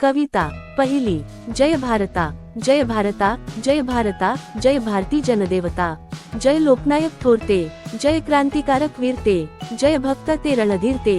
कविता, पहली, जय भारता जय भारता जय भारता, जय भारती जनदेवता, जय लोकनायक थोरते, जय क्रांतिकारक वीरते, जय भक्त ते रणधीरते,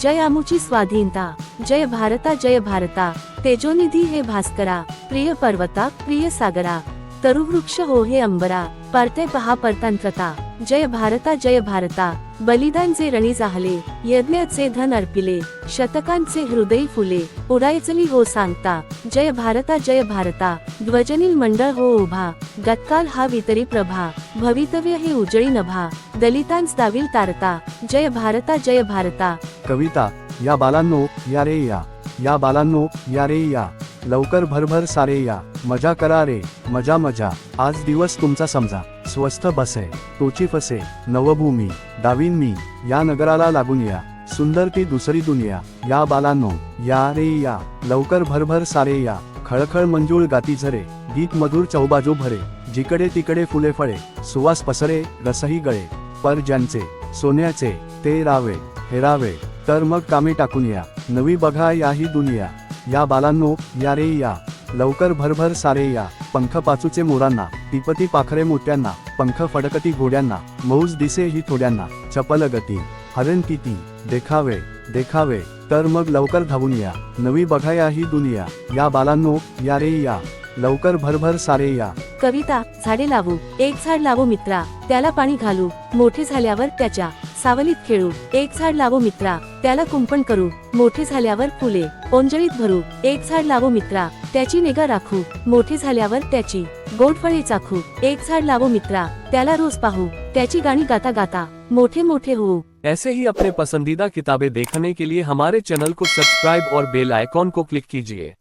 जय आमुची स्वाधीनता, जय भारता जय भारता, तेजोनिधि हे भास्करा, प्रिय पर्वता, प्रिय सागरा तरुवृक्ष हो हे अंबरा परते पहा परतंत्रता जय भारता जय भारता. बलिदान जे रणी जाहले यज्ञाचे धन अर्पिले शतकांचे हृदय फुले. उडायचली हो सांगता जय भारता जय भारता. ध्वजनील मंडळ हो उभा गतकाल हा वितरी प्रभा. भवितव्य हे उजळी नभा. दलितांस दाविल तारता जय भारता जय भारता. कविता या बालांनो या रे या. या बालांनो या रे या. लवकर भरभर सारे या. मजा करा रे. मजा मजा. आज दिवस तुमचा समजा. स्वस्थ बसे. तोची फसे. नवभूमी. डावीन मी. या नगराला लागून या. सुंदर ती दुसरी दुनिया. या बालांनो. या रे या. लवकर भरभर सारे या. खळखळ मंजूळ गाती झरे. गीत मधुर चौबाजू भरे. जिकडे तिकडे फुले फळे. सुवास पसरे. रसही गळे. पर ज्यांचे. सोन्याचे. ते रावे. हेरावे. तर मग कामे टाकून या. नवी बघा याही दुनिया. या बालांनो या रे या. लवकर भरभर सारे या. पंख पाचूचे मोरांना टिपती पाखरे मोत्यांना पंख फडकती घोड्यांना मौज दिसे ही थोड्यांना. चपल गती. हरण किती. देखावे देखावे. तर मग लवकर धावून या. नवी बघाया ही दुनिया. या बालांनो या रे या. लवकर भरभर सारे या. कविता झाडे लावू. एक झाड लावू मित्रा. त्याला पाणी घालू. मोठे झाल्यावर त्याच्या सावलीत खेळू. एक झाड लावो मित्रा त्याला कुंपण करू. मोठे झाल्यावर फुले. ओंजळीत भरू. एक झाड लावो मित्रा त्याची निगा राखू. मोठे झाल्यावर त्याची गोड फळे चाखू. एक झाड लावो मित्रा त्याला रोज पाहू. त्याची गाणी गाता गाता मोठे मोठे होऊ. ऐसे ही अपने पसंदीदा किताबें देखने के लिए हमारे चैनल को सब्सक्राइब और बेल आइकॉन को क्लिक कीजिए।